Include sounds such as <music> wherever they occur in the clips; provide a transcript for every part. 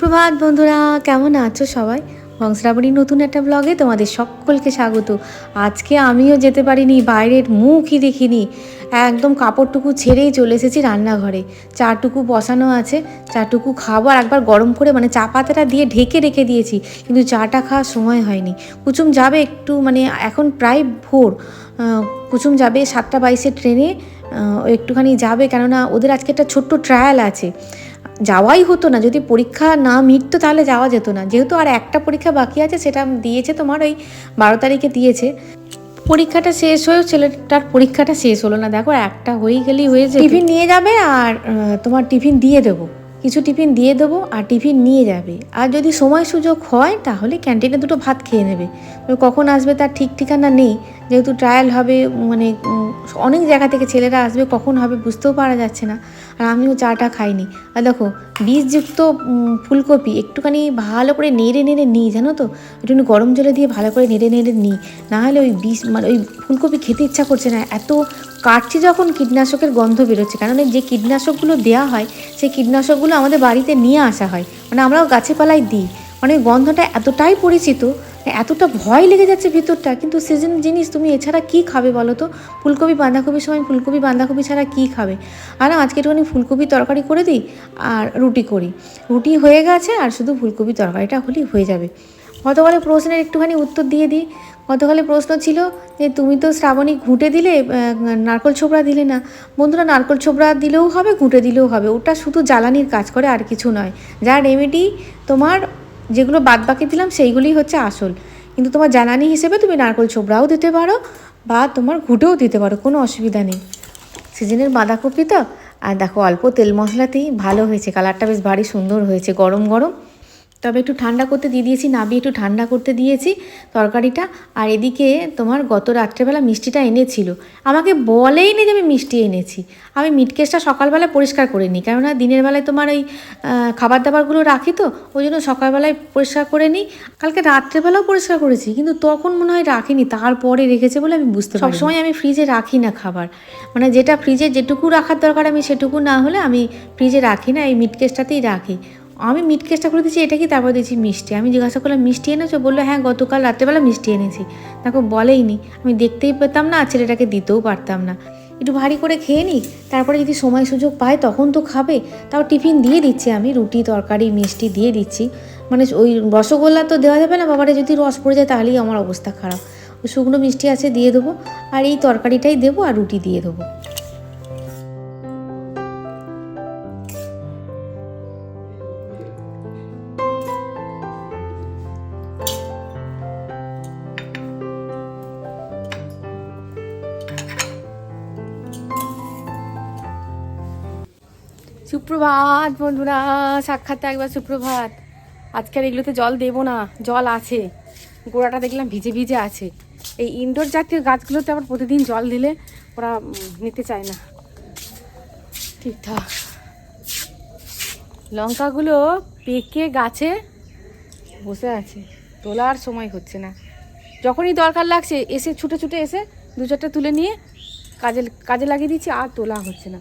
সুপ্রভাত বন্ধুরা, কেমন আছো সবাই? হংসরাবণীর নতুন একটা ব্লগে তোমাদের সকলকে স্বাগত। আজকে আমিও যেতে পারিনি, বাইরের মুখই দেখিনি। একদম কাপড়টুকু ছেড়েই চলে এসেছি রান্নাঘরে। চাটুকু বসানো আছে, চাটুকু খাব আর একবার গরম করে মানে চা পাতাটা দিয়ে ঢেকে রেখে দিয়েছি, কিন্তু চাটা খাওয়ার সময় হয়নি। কুচুম যাবে একটু মানে এখন প্রায় ভোর কুচুম যাবে সাতটা বাইশে ট্রেনে একটুখানি যাবে কেননা ওদের আজকে একটা ছোট্ট ট্রায়াল আছে। যাওয়াই হতো না। যদি পরীক্ষা না মিটতো তাহলে যাওয়া যেত না। যেহেতু আর একটা পরীক্ষা বাকি আছে, সেটা দিয়েছে তোমার ওই বারো তারিখে দিয়েছে। পরীক্ষাটা শেষ হয়েও ছেলেটার পরীক্ষাটা শেষ হলো না। দেখো, একটা হয়েই গেলেই হয়েছে টিফিন নিয়ে যাবে আর তোমার টিফিন দিয়ে দেবো। কিছু টিফিন দিয়ে দেবো আর টিফিন নিয়ে যাবে। আর যদি সময় সুযোগ হয়, তাহলে ক্যান্টিনে দুটো ভাত খেয়ে নেবে। কখন আসবে তার ঠিক ঠিকানা নেই। যেহেতু ট্রায়াল হবে মানে অনেক জায়গা থেকে ছেলেরা আসবে, কখন হবে বুঝতেও পারা যাচ্ছে না। আর আমিও চাটা খাইনি। আর দেখো, বীজযুক্ত ফুলকপি একটুখানি ভালো করে নেড়ে নেড়ে নিই, জানো তো? একটুখানি গরম জলে দিয়ে ভালো করে নেড়ে নেড়ে নিই। নাহলে ওই বীজ মানে ওই ফুলকপি খেতে ইচ্ছা করছে না। এত কাটছি যখন কীটনাশকের গন্ধ বেরোচ্ছে। কারণ যে কীটনাশকগুলো দেওয়া হয়, সেই কীটনাশকগুলো আমাদের বাড়িতে নিয়ে আসা হয়। মানে আমরাও গাছে পালায় দিই। মানে গন্ধটা এতটাই পরিচিত এতটা ভয় লেগে যাচ্ছে ভিতরটা, কিন্তু সিজন জিনিস তুমি এছাড়া কি খাবে বলো তো? ফুলকপি, বাঁধাকপির সময় ফুলকপি, বাঁধাকপি ছাড়া কি খাবে? আর আজকে একটুখানি ফুলকপি তরকারি করে দিই আর রুটি করি। রুটি হয়ে গেছে আর শুধু ফুলকপি তরকারিটা হলেই হয়ে যাবে। গতকালে প্রশ্নের একটুখানি উত্তর দিয়ে দিই। গতকালে প্রশ্ন ছিল যে, তুমি তো শ্রাবণী ঘুঁটে দিলে নারকল ছোবড়া দিলে না? বন্ধুরা, নারকল ছোবড়া দিলেও হবে, ঘুঁটে দিলেও হবে। ওটা শুধু জ্বালানির কাজ করে আর কিছু নয়। যা রেমেডি তোমার যেগুলো বাদ বাকি দিলাম সেইগুলি হচ্ছে আসল। কিন্তু তোমার জানানি হিসেবে তুমি নারকল ছোবড়াও দিতে পারো বা তোমার ঘুটেও দিতে পারো, কোনো অসুবিধা নেই। সিজনের বাঁধাকপি তো আর দেখো অল্প তেল মশলাতেই ভালো হয়েছে, কালারটা বেশ ভারী সুন্দর হয়েছে, গরম গরম। তবে একটু ঠান্ডা করতে দিয়ে দিয়েছি নাবি একটু ঠান্ডা করতে দিয়েছি তরকারিটা। আর এদিকে তোমার গত রাত্রেবেলা মিষ্টিটা এনেছিল। আমাকে বলেই নি যে আমি মিষ্টি এনেছি। আমি মিটকেসটা সকালবেলা পরিষ্কার করে নিই, কেননা দিনের বেলায় তোমার ওই খাবার দাবারগুলো রাখি তো, ওই জন্য সকালবেলায় পরিষ্কার করে নিই। কালকে রাত্রেবেলাও পরিষ্কার করেছি, কিন্তু তখন মনে হয় রাখিনি, তারপরে রেখেছে বলে আমি বুঝতে পারি সবসময় আমি ফ্রিজে রাখি না খাবার। মানে যেটা ফ্রিজে যেটুকু রাখার দরকার আমি সেটুকু না হলে আমি ফ্রিজে রাখি না, এই মিটকেসটাতেই রাখি। আমি মিট কেসটা করে দিচ্ছি এটা কি? তারপর দিচ্ছি মিষ্টি। আমি জিজ্ঞাসা করলাম, মিষ্টি এনেছো? বলল হ্যাঁ গতকাল রাত্রেবেলা মিষ্টি এনেছি। তাকে বলেই নি আমি দেখতেই পেতাম না, আর ছেলেটাকে দিতেও পারতাম না। একটু ভারী করে খেয়ে নিই, তারপরে যদি সময় সুযোগ পায় তখন তো খাবে। তাও টিফিন দিয়ে দিচ্ছি আমি, রুটি, তরকারি, মিষ্টি দিয়ে দিচ্ছি। মানে ওই রসগোল্লা তো দেওয়া যাবে না, বাবারে, যদি রস পড়ে যায় তাহলেই আমার অবস্থা খারাপ। ওই শুকনো মিষ্টি আছে দিয়ে দেবো, আর এই তরকারিটাই দেবো আর রুটি দিয়ে দেবো। সুপ্রভাত বন্ধুরা, সাক্ষাৎ একবার সুপ্রভাত। আজকের এগুলোতে জল দেবো না, জল আছে। গোড়াটা দেখলাম ভিজে ভিজে আছে। এই ইনডোর জাতীয় গাছগুলোতে আবার প্রতিদিন জল দিলে ওরা নিতে চায় না। ঠিকঠাক লঙ্কাগুলো পেকে গাছে বসে আছে। তোলার সময় হচ্ছে না। যখনই দরকার লাগছে, এসে ছুটে ছুটে এসে দু চারটে তুলে নিয়ে কাজে কাজে লাগিয়ে দিচ্ছি, আর তোলা হচ্ছে না।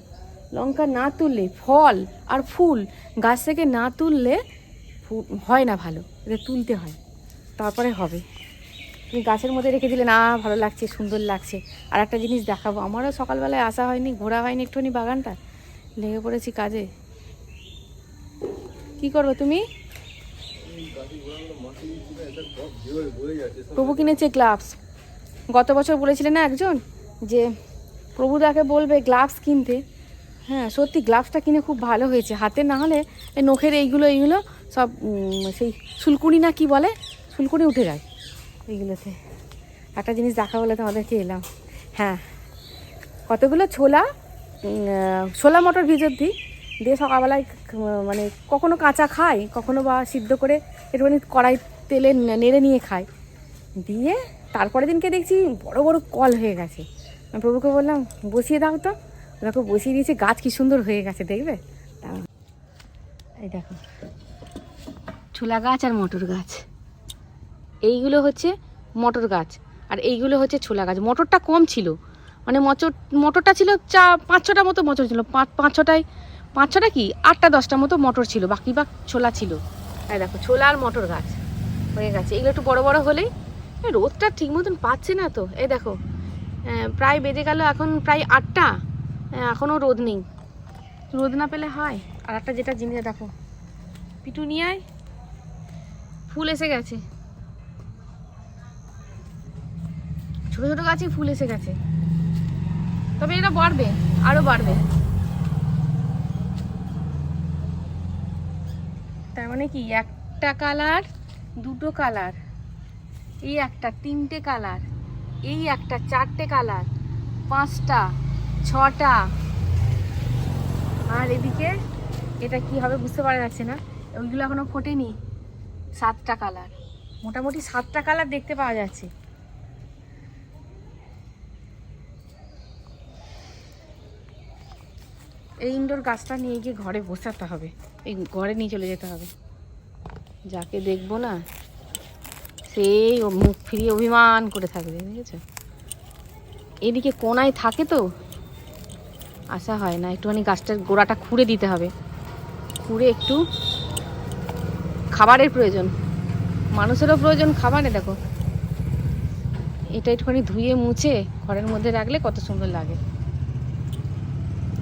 লঙ্কা না তুললে ফল আর ফুল গাছ থেকে না তুললে হয় না ভালো। এটা তুলতে হয়। তারপরে হবে। তুমি গাছের মধ্যে রেখে দিলে, না, ভালো লাগছে, সুন্দর লাগছে। আর একটা জিনিস দেখাবো। আমারও সকালবেলায় আসা হয়নি, ঘোরা হয়নি একটুখানি বাগানটা। লেগে পড়েছি কাজে। কি করবে তুমি? প্রভু কিনেছে গ্লাভস। গত বছর বলেছিলেন না একজন যে প্রভুদাকে বলবে গ্লাভস কিনতে। হ্যাঁ সত্যি গ্লাভসটা কিনে খুব ভালো হয়েছে। হাতে না হলে এই নখের এইগুলো এইগুলো সব সেই সুলকুনি না কি বলে? সুলকুনি উঠে যায় এইগুলোতে। একটা জিনিস দেখা বলে তোমাদেরকে এলাম। হ্যাঁ কতগুলো ছোলা? ছোলা মটর ভিজত দিই। দিয়ে সকালবেলায় মানে কখনো কাঁচা খাই, কখনো বা সিদ্ধ করে একটুখানি কড়াই তেলে নেড়ে নিয়ে খাই। দিয়ে তারপরের দিনকে দেখছি বড় বড় কল হয়ে গেছে। প্রভুকে বললাম, বসিয়ে দাও তো। দেখো বসিয়ে দিয়েছে, গাছ কি সুন্দর হয়ে গেছে, দেখবে। এই দেখো। ছোলা গাছ আর মটর গাছ। এইগুলো হচ্ছে মটর গাছ, আর এইগুলো হচ্ছে ছোলা গাছ। মটরটা কম ছিল। মানে মটর মটরটা ছিল চা পাঁচ ছটা মতো মটর ছিল। পাঁচ পাঁচ ছটায় পাঁচ ছটা কি? আটটা, দশটা মতো মটর ছিল। বাকি বা ছোলা ছিল। এই দেখো, ছোলা আর মটর গাছ হয়ে গেছে। এগুলো একটু বড় বড় হলেই রোদটা ঠিক মতন পাচ্ছে না তো। এই দেখো প্রায় বেজে গেল এখন প্রায় আটটা। এখনও রোদ নেই। রোদ না পেলে হয়। আর একটা যেটা জিনিস দেখো পিটুনিয়ায় ফুল এসে গেছে। ছোট ছোট গাছে ফুল এসে গেছে। তবে এটা বাড়বে, আরও বাড়বে। তার মানে কি? একটা কালার, দুটো কালার। এই একটা, তিনটে কালার। এই একটা, চারটে কালার। পাঁচটা। ছটা। আর এদিকে এটা কি হবে বুঝতে পারা যাচ্ছে না। ওইগুলো এখনও ফোটেনি। সাতটা কালার। মোটামুটি সাতটা কালার দেখতে পাওয়া যাচ্ছে। এই ইনডোর গাছটা নিয়ে গিয়ে ঘরে বসাতে হবে। এই ঘরে নিয়ে চলে যেতে হবে। যাকে দেখব না, সেই মুখ ফিরিয়ে অভিমান করে থাকবে, বুঝেছ? এদিকে কোনায় থাকে তো আসা হয় না, একটুখানি গাছটার গোড়াটা খুঁড়ে দিতে হবে। খুঁড়ে একটু খাবারের প্রয়োজন। মানুষেরও প্রয়োজন খাবারে, দেখো। এটা একটুখানি ধুয়ে মুছে ঘরের মধ্যে রাখলে কত সুন্দর লাগে।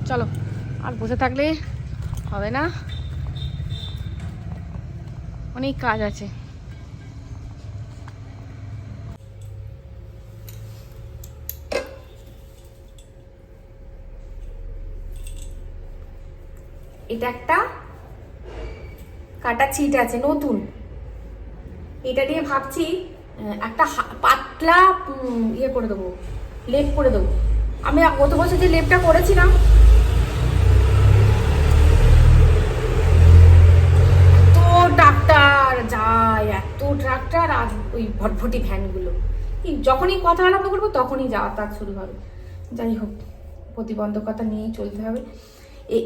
চলো, আর বসে থাকলে হবে না। অনেক কাজ আছে। এটা একটা কাটা ছিট আছে, নতুন। এটা দিয়ে ভাবছি একটা পাতলা ইয়ে করে দেবো, লেপ করে দেবো। আমি গত বছর যে লেপটা করেছিলাম, এত ডাক্তার যায় এত ট্রাক্টর আর ওই ভটভটি ভ্যানগুলো। যখনই কথা আরম্ভ করব, তখনই যাতায়াত শুরু হবে। যাই হোক, প্রতিবন্ধকতা নিয়েই চলতে হবে।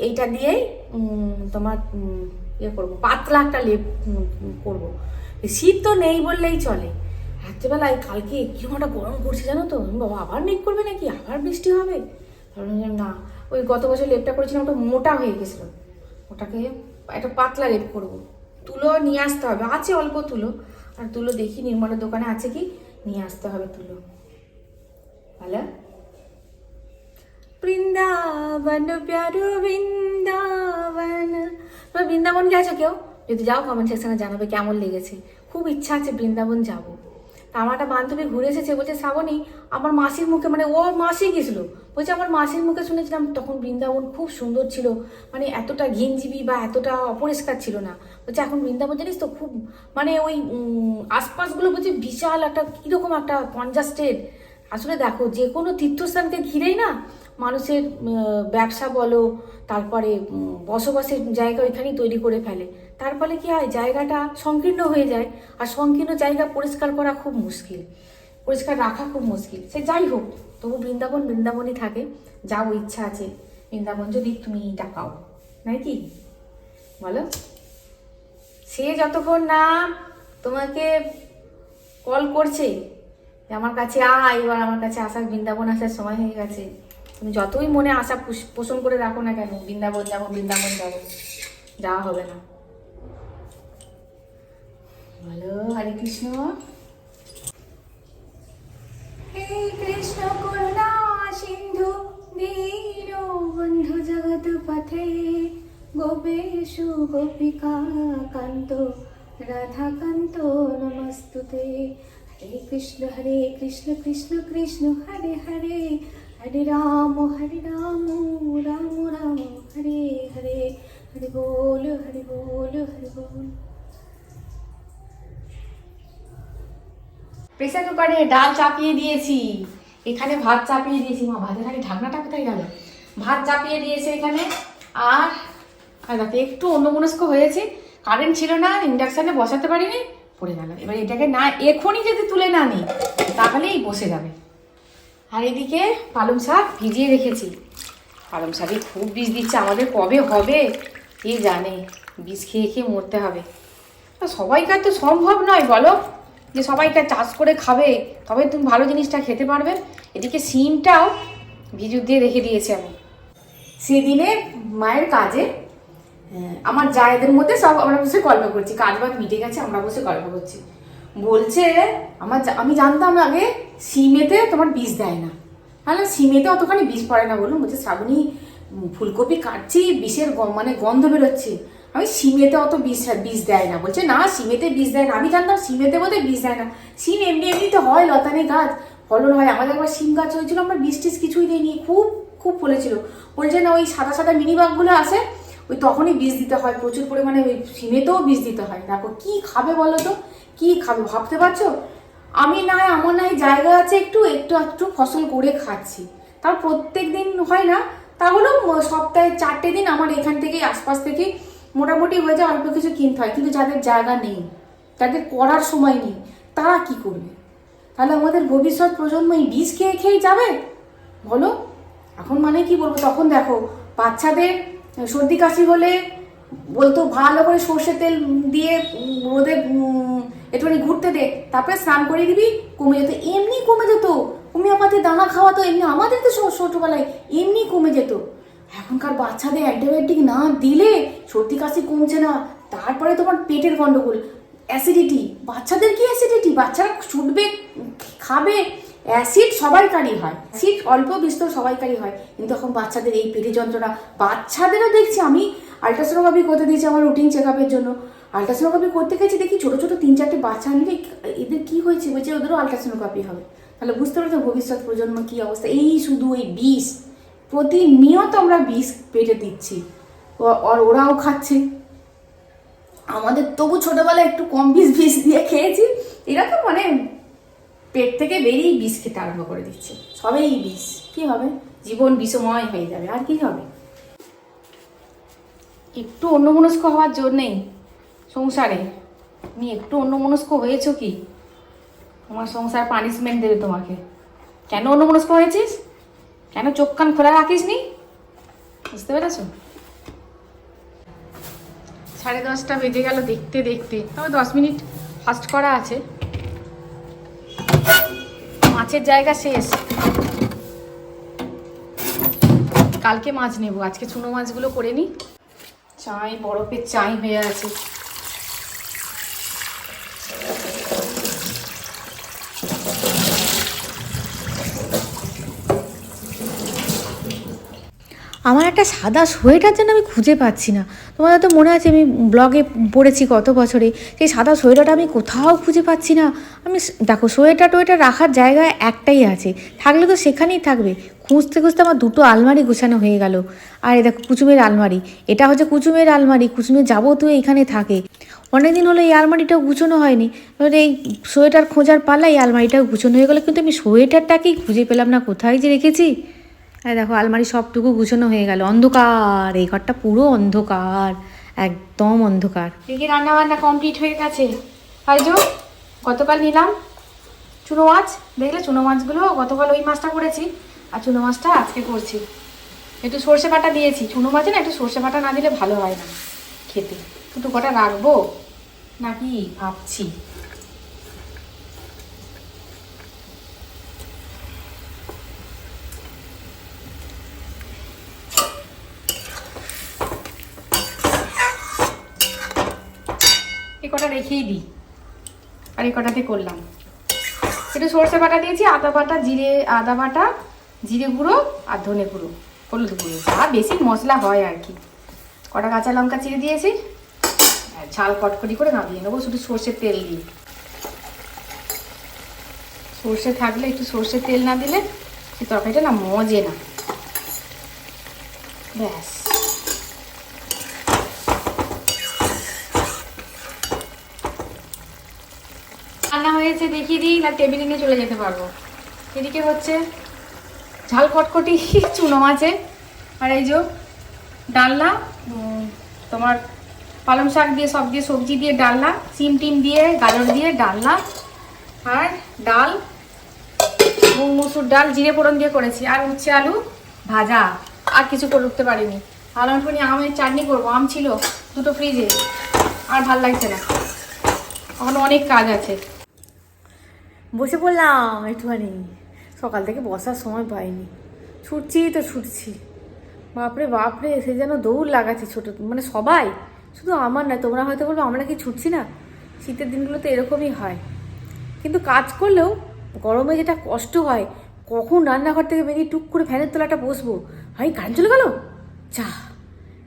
এইটা দিয়েই তোমার ইয়ে করব, পাতলা একটা লেপ করব। শীত তো নেই বললেই চলে। রাত্রেবেলায় কালকে কি একটা গরম করছে জানো তো? বাবা আবার মেঘ করবে নাকি? আবার বৃষ্টি হবে? না, ওই গত বছর লেপটা করেছিলাম, ওটা মোটা হয়ে গেছিল। ওটাকে একটা পাতলা লেপ করব। তুলো নিয়ে আসতে হবে। আছে অল্প তুলো। আর তুলো দেখি, নির্মলের দোকানে আছে কি? নিয়ে আসতে হবে তুলো। ভালো? বৃন্দাবন প্যারো বৃন্দাবন তোমরা বৃন্দাবন গেছো কেউ? যদি যাও কমেন্ট সেকশনে জানাবে কেমন লেগেছে। খুব ইচ্ছা আছে বৃন্দাবন যাব। তা আমার একটা বান্ধবী ঘুরে এসেছে, বলছে, শ্রাবণী, আমার মাসির মুখে মানে ও মাসি গেছিল। বলছে, আমার মাসির মুখে শুনেছিলাম তখন বৃন্দাবন খুব সুন্দর ছিল। মানে এতটা ঘিনজিবি বা এতটা অপরিষ্কার ছিল না। বলছে, এখন বৃন্দাবন জানিস তো খুব মানে ওই আশপাশগুলো বলছে বিশাল একটা, কীরকম একটা কনজাস্টেড আসলে দেখো, যে কোনো তীর্থস্থানকে ঘিরেই না মানুষের ব্যবসা বলো, তারপরে বসবাসের জায়গা ওইখানেই তৈরি করে ফেলে। তার ফলে কি হয়? জায়গাটা সংকীর্ণ হয়ে যায়। আর সংকীর্ণ জায়গা পরিষ্কার করা খুব মুশকিল। পরিষ্কার রাখা খুব মুশকিল। সে যাই হোক, তবু বৃন্দাবন বৃন্দাবনই থাকে। যাও, ইচ্ছা আছে। বৃন্দাবন যদি তুমি ডাকাও নাকি বলো। সে যতক্ষণ না তোমাকে কল করছে আমার কাছে আয়, এবার আমার কাছে আসার, বৃন্দাবন আসার সময় হয়ে গেছে। তুমি যতই মনে আশা পোষ- পোষণ করে রাখো না কেন, বৃন্দাবন যাব বৃন্দাবন যাব, যাওয়া হবে না। বলো, হরে কৃষ্ণ। হে কৃষ্ণ করুণা সিন্ধু দীন বন্ধু জগৎ পথে গোপেশু গোপিকা কান্ত রাধা কান্ত নমস্তুতে। হরে কৃষ্ণ হরে কৃষ্ণ কৃষ্ণ কৃষ্ণ, হরে হরে। হরে রাম হরে রাম রাম রাম, হরে হরে হরে বল হরে বল হরে বল। প্রেসার কুকারে ডাল চাপিয়ে দিয়েছি। এখানে ভাত চাপিয়ে দিয়েছি। মা, ভাতের আগে ঢাকনাটা কোথায় গেল? ভাত চাপিয়ে দিয়েছে এখানে। আর আর দেখো, একটু অন্যমনস্ক হয়েছে। কারেন্ট ছিল না, ইন্ডাকশানে বসাতে পারিনি, পড়ে গেল। এবার এটাকে না, এখনই যদি তুলে না নিই, তাহলেই বসে যাবে। আর এদিকে পালং শাক ভিজিয়ে রেখেছি। পালং শাকে খুব বীজ দিচ্ছে, আমাদের কবে হবে? কে জানে বীজ খেয়ে খেয়ে মরতে হবে। সবাইকার তো সম্ভব নয়, বলো? যে সবাইকার চাষ করে খাবে, তবে তুমি ভালো জিনিসটা খেতে পারবে। এদিকে সিমটাও ভিজুর দিয়ে রেখে দিয়েছি আমি। সেদিনে মায়ের কাজে আমার জায়েদের মধ্যে সব আমরা বসে গল্প করছি। কাজ বাজ মিটে গেছে, আমরা বসে গল্প করছি। বলছে, আমার আমি জানতাম আগে, সিমেতে তোমার বীজ দেয় না। তাহলে সিমেতে অতখানি বীজ পড়ে না বলুন, বলছে শ্রাবণী ফুলকপি কাটছি, বিষের মানে গন্ধ বেরোচ্ছে। আমি সিমেতে অত বীজ বীজ দেয় না। বলছে, না, সিমেতে বীজ দেয় না। আমি জানতাম সিমেতে বোধহয় বীজ দেয় না। সিম এমনি এমনিতে হয়, লতানে গাছ, ফলন হয়। আমাদের একবার সিম গাছ হয়েছিল, আমরা বীজ টিজ কিছুই দিইনি। খুব খুব ফলেছিল। বলছে, না, ওই সাদা সাদা মিনি বাগগুলো আসে ওই তখনই বীজ দিতে হয়, প্রচুর পরিমাণে ওই সিমেতেও বীজ দিতে হয়। দেখো কি খাবে বলো তো? কি খাবে? ভাবতে পারছ? আমি না হয় আমার না জায়গা আছে একটু একটু একটু ফসল করে খাচ্ছি। তার প্রত্যেক দিন হয় না? তাহলেও সপ্তাহে চারটে দিন আমার এখান থেকে আশপাশ থেকে মোটামুটি হয়ে যায় অল্প কিছু কিনতে হয়। কিন্তু যাদের জায়গা নেই, যাদের করার সময় নেই, তারা কি করবে? তাহলে আমাদের ভবিষ্যৎ প্রজন্ম এই বীজ খেয়ে খেয়ে যাবে? বলো? এখন মানে কি বলব? তখন দেখো বাচ্চাদের সর্দি কাশি হলে বলতো ভালো করে সর্ষে তেল দিয়ে রোদে একটুখানি ঘুরতে দে, তারপরে স্নান করে দিবি, কমে যেত, এমনি কমে যেত। হোমিওপ্যাথি, দানা খাওয়া তো এমনি আমাদের তো ছোটবেলায় এমনি কমে যেত। এখনকার বাচ্চাদের অ্যান্টিবায়োটিক না দিলে সর্দি কাশি কমছে না। তারপরে তোমার পেটের গন্ডগোল অ্যাসিডিটি বাচ্চাদের কি অ্যাসিডিটি বাচ্চারা ছুটবে খাবে। অ্যাসিড সবাইকারই হয়। অ্যাসিড অল্প, বিস্তর সবাইকারই হয়। কিন্তু এখন বাচ্চাদের এই পেটে যন্ত্রণা, বাচ্চাদেরও দেখছি আমি আল্ট্রাসোনোগ্রাফি করতে দিয়েছি আমার রুটিন চেক আপের জন্য। আল্ট্রাসোনোগ্রাফি করতে গেছি দেখি ছোট ছোট তিন, চারটে বাচ্চা আনলে এদের কি হয়েছে? বলছে ওদেরও আল্ট্রাসোনোগ্রাফি হবে। তাহলে বুঝতে পারছ ভবিষ্যৎ প্রজন্ম কি অবস্থা। এই শুধু এই বিষ। প্রতিনিয়ত আমরা বিষ পেটে দিচ্ছি। আর ওরাও খাচ্ছে। আমাদের তবু ছোটবেলায় একটু কম বিষ বিষ দিয়ে খেয়েছি। এরা তো মানে পেট থেকে বেরিয়েই বিষ খেতে আরম্ভ করে দিচ্ছে। সবেই বিষ। কি হবে? জীবন বিষময় হয়ে যাবে। আর কি হবে? একটু অন্যমনস্ক হওয়ার জন্যেই সংসারে। তুমি একটু অন্যমনস্ক হয়েছো কি? তোমার সংসার পানিশমেন্ট দেবে তোমাকে। কেন অন্যমনস্ক হয়েছিস? কেন চোখ কান খোলা রাখিস নি বুঝতে পেরেছ? সাড়ে দশটা বেজে গেল দেখতে দেখতে। তবে দশ মিনিট ফাস্ট করা আছে। মাছের জায়গা শেষ। কালকে মাছ নেব, আজকে চুনো মাছগুলো করে নিই চাই, বরফের চাই হয়ে আছে। আমার একটা সাদা সোয়েটার যেন আমি খুঁজে পাচ্ছি না। তোমাদের তো মনে আছে আমি ব্লগে পড়েছি কত বছরে, সেই সাদা সোয়েটারটা আমি কোথাও খুঁজে পাচ্ছি না। আমি দেখো সোয়েটার টোয়েটার রাখার জায়গা একটাই আছে, থাকলে তো সেখানেই থাকবে। খুঁজতে খুঁজতে আমার দুটো আলমারি গোছানো হয়ে গেল। আর দেখো কুচুমের আলমারি, এটা হচ্ছে কুচুমের আলমারি কুচুমের যাবতীয় এখানে থাকে। অনেকদিন হলো এই আলমারিটাও গুছানো হয়নি। এই সোয়েটার খোঁজার পাল্লা এই আলমারিটাও গুছানো হয়ে গেলো, কিন্তু আমি সোয়েটারটাকেই খুঁজে পেলাম না, কোথায় যে রেখেছি? আর দেখো, আলমারি সবটুকু গুছানো হয়ে গেল। অন্ধকার, এই ঘরটা পুরো অন্ধকার, একদম অন্ধকার। দেখি রান্না বান্না কমপ্লিট হয়ে গেছে। হাইজো, গতকাল নিলাম চুনো মাছ। দেখলে চুনো মাছগুলো গতকাল ওই মাছটা করেছি, আর চুনো মাছটা আজকে করছি। একটু সর্ষে বাটা দিয়েছি। চুনো মাছে না একটু সর্ষে বাটা না দিলে ভালো হয় না খেতে। দুটো কটা রাখব? নাকি ভাবছি। কটা রেখেই দিই। আর এই কটাতে করলাম। একটু সর্ষে বাটা দিয়েছি, আদা বাটা, জিরে, আদা বাটা, জিরে গুঁড়ো আর ধনে গুঁড়ো, হলুদ গুঁড়ো। আর বেশি মশলা হয় আর কি। কটা কাঁচা লঙ্কা চিড়ে দিয়েছি। ঝাল কটকটি করে নামিয়ে নেব, শুধু সর্ষের তেল দিয়ে। সর্ষে থাকলে একটু সর্ষের তেল না দিলে সে তরকারিটা না মজে না। ব্যাস রান্না হয়েছে দেখিয়ে দিই, না টেবিলে নিয়ে চলে যেতে পারব। এদিকে হচ্ছে ঝাল কটকটি <laughs> চুনো মাছে। আর এই যে ডালনা তোমার পালং শাক দিয়ে, সব দিয়ে সবজি দিয়ে ডালনা, সিম টিম দিয়ে, গাজর দিয়ে ডালনা, আর ডাল মুগ মুসুর ডাল, জিরে ফোড়ন দিয়ে করেছি। আর উচ্ছে আলু ভাজা, আর কিছু করতে পারিনি। আর একটুখানি আমের চাটনি করব, আম ছিল দুটো ফ্রিজে আর ভালো লাগছে না। এখন অনেক কাজ আছে। বসে পড়লাম একটুখানি। সকাল থেকে বসার সময় পাইনি। ছুটছি তো ছুটছি। বাপরে বাপরে, সে যেন দৌড় লাগাচ্ছে ছোট মানে সবাই। শুধু আমার না তোমরা হয়তো বলব, আমরা কি ছুটছি না? শীতের দিনগুলোতে এরকমই হয়। কিন্তু কাজ করলেও গরমে যেটা কষ্ট হয়, কখন রান্নাঘর থেকে বেরিয়ে টুক করে ফ্যানের তলাটা বসবো? ভাই, কারেন্ট চলে গেল? চা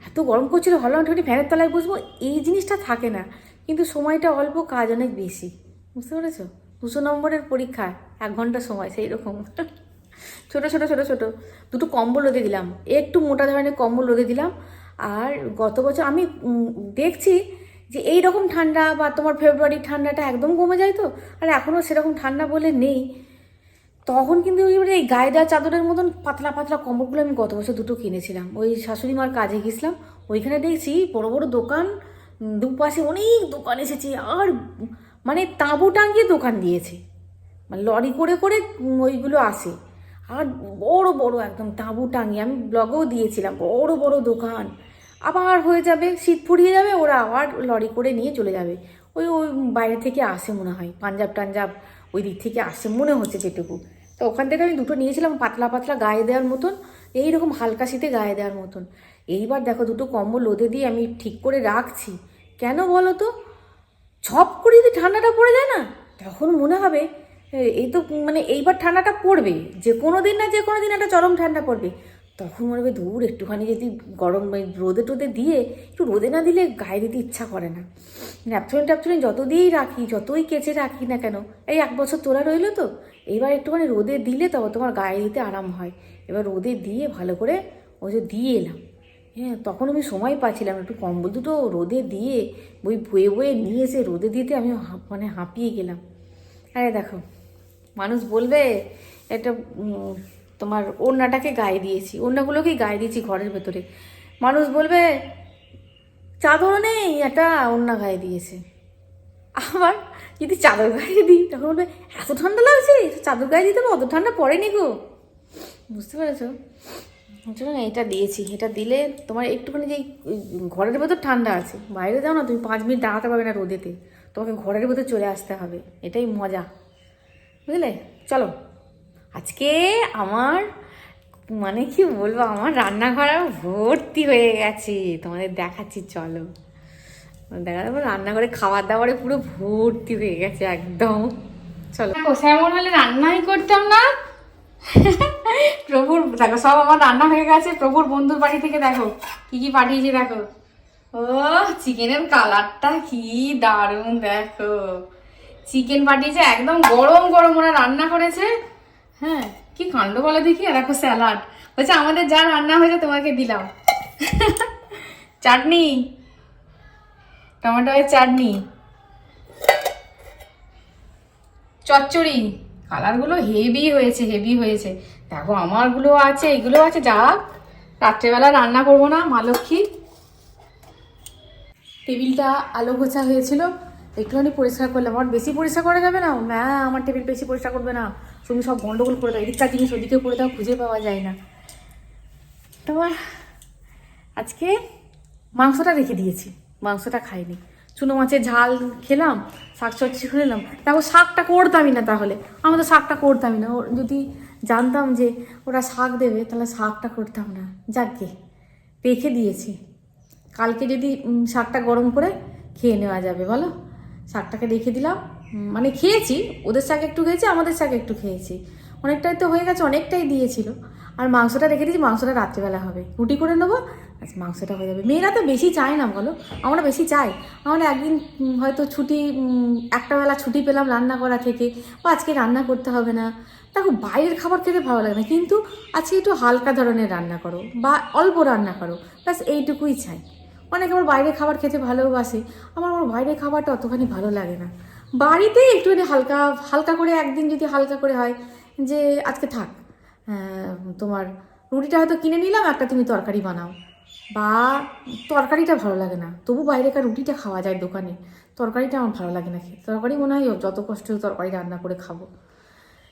এত গরম করছিল ভালো একটু ফ্যানের তলায় বসবো। এই জিনিসটা থাকে না। কিন্তু সময়টা অল্প, কাজ অনেক বেশি। বুঝতে পেরেছ? দুশো নম্বরের পরীক্ষা এক ঘণ্টা সময়, সেই রকম। ছোট ছোট ছোট ছোট। দুটো কম্বল রোদে দিলাম। একটু মোটা ধরনের কম্বল রোদে দিলাম। আর গত বছর আমি দেখছি যে এই রকম ঠান্ডা বা তোমার ফেব্রুয়ারির ঠান্ডাটা একদম কমে যায় তো, আর এখনও সেরকম ঠান্ডা বলে নেই। তখন কিন্তু এই গায়ে দেওয়া চাদরের মতন পাতলা পাতলা কম্বলগুলো আমি গত বছর দুটো কিনেছিলাম। ওই শাশুড়ি মার কাজে গেছিলাম। ওইখানে দেখছি বড় বড় দোকান, দুপাশে অনেক দোকান এসেছে। আর মানে তাঁবু টাঙিয়ে দোকান দিয়েছে। মানে লরি করে করে ওইগুলো আসে। আর বড় বড় একদম তাঁবু টাঙিয়ে, আমি ব্লগেও দিয়েছিলাম, বড় বড় দোকান। আবার হয়ে যাবে শীত ফুরিয়ে যাবে, ওরা আবার লরি করে নিয়ে চলে যাবে। ওই ওই বাইরে থেকে আসে মনে হয়, পাঞ্জাব টাঞ্জাব ওই দিক থেকে আসে, মনে হচ্ছে যেটুকু। তো ওখান থেকে আমি দুটো নিয়েছিলাম, পাতলা পাতলা গায়ে দেওয়ার মতন, এইরকম হালকা শীতে গায়ে দেওয়ার মতন। এইবার দেখো দুটো কম্বল লোদে দিয়ে আমি ঠিক করে রাখছি। কেন বলো তো? ছপ করে যদি ঠান্ডাটা পড়ে যায় না? তখন মনে হবে এই তো মানে এইবার ঠান্ডাটা পড়বে, যে কোনো দিন না যে কোনো দিন একটা চরম ঠান্ডা পড়বে। তখন মনে হবে, দূর, একটুখানি যদি গরম রোদে টোদে দিয়ে, একটু রোদে না দিলে গায়ে দিতে ইচ্ছা করে না। ন্যাপথলিন ট্যাপথলিন যত দিয়েই রাখি, যতই কেচে রাখি না কেন, এই এক বছর তোলা রইল তো এইবার একটুখানি রোদে দিলে তবে তোমার গায়ে দিতে আরাম হয়। এবার রোদে দিয়ে ভালো করে ওই যে দিয়ে এলাম। হ্যাঁ তখন আমি সময় পাচ্ছিলাম একটু কম্বল দুটো রোদে দিয়ে, বই বয়ে বয়ে নিয়ে এসে রোদে দিতে আমি মানে হাঁপিয়ে গেলাম। আরে দেখো, মানুষ বলবে, একটা তোমার ওড়নাটাকে গায়ে দিয়েছি, ওড়নাগুলোকেই গায়ে দিয়েছি ঘরের ভেতরে। মানুষ বলবে চাদরও নেই, একটা ওড়না গায়ে দিয়েছে। আবার যদি চাদর গায়ে দিই, তখন বলবে, এত ঠান্ডা লাগছে, চাদর গায়ে দিতে হবে, অত ঠান্ডা পড়েনি গো। বুঝতে পেরেছ? না, এটা দিয়েছি। এটা দিলে তোমার একটুখানি যে ঘরের ভেতর ঠান্ডা আছে, বাইরে যাও না, তুমি পাঁচ মিনিট দাঁড়াতে পারবে না রোদেতে। তোমাকে ঘরের ভেতর চলে আসতে হবে, এটাই মজা। বুঝলে? চলো। আজকে আমার মানে কি বলব, আমার রান্নাঘর ভর্তি হয়ে গেছে। তোমাদের দেখাচ্ছি, চলো। দেখা যাব রান্নাঘরে খাবার দাবারে পুরো ভর্তি হয়ে গেছে একদম। চলো। সেমন হলে রান্নাই করতাম না <laughs> প্রভুর, দেখো, সব আমার রান্না হয়ে গেছে, প্রভুর বন্ধুর বাড়ি থেকে দেখো, কি কি পাঠিয়েছে দেখো। ও, চিকেনের কালারটা কি দারুণ, দেখো। চিকেন পাঠিয়েছে, একদম গরম গরম, ওরা রান্না করেছে। হ্যাঁ কি কাণ্ড বলে দেখি আর দেখো স্যালাড। বলছে, আমাদের যা রান্না হয়েছে, তোমাকে দিলাম। <laughs> চাটনি টমেটোয়ের চাটনি, চচ্চড়ি। কালারগুলো হেভি হয়েছে হেভি হয়েছে। দেখো, আমারগুলো আছে, এগুলো আছে, যাক। রাত্রেবেলা রান্না করব না, মা লক্ষ্মী। টেবিলটা আলো গোছা হয়েছিল, একটুখানি পরিষ্কার করলাম। আমার বেশি পরিষ্কার করা যাবে না? না আমার টেবিল বেশি পরিষ্কার করবে না। তুমি সব গন্ডগোল করে দাও এদিককার জিনিস ওদিকে করে দাও, খুঁজে পাওয়া যায় না। তোমার আজকে মাংসটা রেখে দিয়েছি, মাংসটা খাইনি। চুনো মাছের ঝাল খেলাম শাক সবজি খেলাম। দেখো শাকটা করতামই না তাহলে। আমি তো শাকটা করতামই না। ওর যদি জানতাম যে ওরা শাক দেবে, তাহলে শাকটা করতাম না। যাকে রেখে দিয়েছি। কালকে যদি শাকটা গরম করে খেয়ে নেওয়া যাবে, বলো? শাকটাকে রেখে দিলাম। মানে খেয়েছি, ওদের শাক একটু খেয়েছি, আমাদের শাক একটু খেয়েছি। অনেকটাই তো হয়ে গেছে, অনেকটাই দিয়েছিল। আর মাংসটা রেখে দিয়েছি, মাংসটা রাত্রিবেলা হবে। রুটি করে নেব আচ্ছা মাংসটা হয়ে যাবে। মেয়েরা তো বেশি চায় না, বলো। আমরা বেশি চাই। আমরা একদিন হয়তো ছুটি একটা বেলা ছুটি পেলাম রান্না করা থেকে। বা আজকে রান্না করতে হবে না। দেখো, বাইরের খাবার খেতে ভালো লাগে না, কিন্তু আজকে একটু হালকা ধরনের রান্না করো বা অল্প রান্না করো। ব্যাস, এইটুকুই চাই। অনেকে আমার বাইরের খাবার খেতে ভালোবাসে। আমার আমার বাইরের খাবারটা অতখানি ভালো লাগে না। বাড়িতে একটুখানি হালকা হালকা করে একদিন যদি হালকা করে হয়, যে আজকে থাক তোমার রুটিটা হয়তো কিনে নিলাম, একটা তুমি তরকারি বানাও। বা তরকারিটা ভালো লাগে না। তবু বাইরেকার রুটিটা খাওয়া যায় দোকানে। তরকারিটা আমার ভালো লাগে না খেতে। তরকারি মনে হয় যত কষ্ট তরকারি রান্না করে খাব।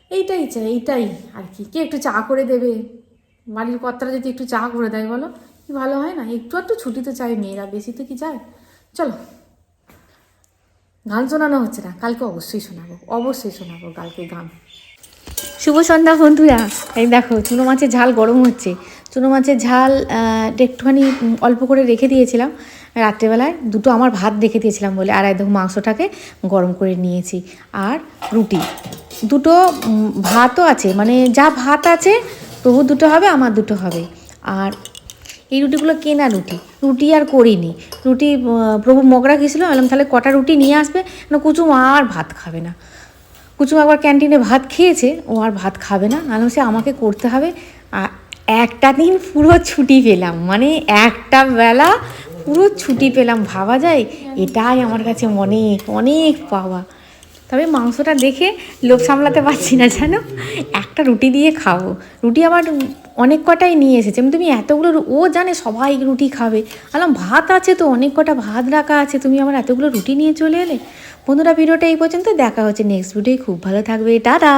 এইটাই চাই এইটাই আর কি। কে একটু চা করে দেবে? বাড়ির কর্তারা যদি একটু চা করে দেয় বলো? কি ভালো হয় না? একটু একটু ছুটি তো চাই মেয়েরা, বেশি তো কি চায়? চলো। গান শোনানো হচ্ছে না। কালকে অবশ্যই শোনাবো। অবশ্যই শোনাবো কালকে গান। শুভ সন্ধ্যা বন্ধুরা। এই দেখো চুনো মাছের ঝাল গরম হচ্ছে। চুনো মাছের ঝাল একটুখানি অল্প করে রেখে দিয়েছিলাম। রাত্রেবেলায় দুটো আমার ভাত রেখে দিয়েছিলাম বলে, আর একদম মাংসটাকে গরম করে নিয়েছি। আর রুটি। দুটো ভাতও আছে মানে যা ভাত আছে, তবু দুটো হবে, আমার দুটো হবে। আর এই রুটিগুলো কেনা রুটি? রুটি আর করিনি। রুটি প্রভু মগরা গেছিল বললাম, তাহলে কটা রুটি নিয়ে আসবে? না, কুচুম আর ভাত খাবে না। কুচুম একবার ক্যান্টিনে ভাত খেয়েছে, ও আর ভাত খাবে না। আমি সে আমাকে করতে হবে একটা দিন পুরো ছুটি পেলাম মানে একটা বেলা পুরো ছুটি পেলাম, ভাবা যায়? এটাই আমার কাছে অনেক অনেক পাওয়া। তবে মাংসটা দেখে লোভ সামলাতে পারছি না, জানো? একটা রুটি দিয়ে খাব। রুটি আবার অনেক কটাই নিয়ে এসেছে। তুমি এতগুলো ও জানে সবাই রুটি খাবে। আলাম ভাত আছে তো, অনেক কটা ভাত রাখা আছে। তুমি আমার এতগুলো রুটি নিয়ে চলে এলে? বন্ধুরা, ভিডিওটা এই পর্যন্ত দেখা হচ্ছে নেক্সট ভিডিও খুব ভালো থাকবে। টাটা!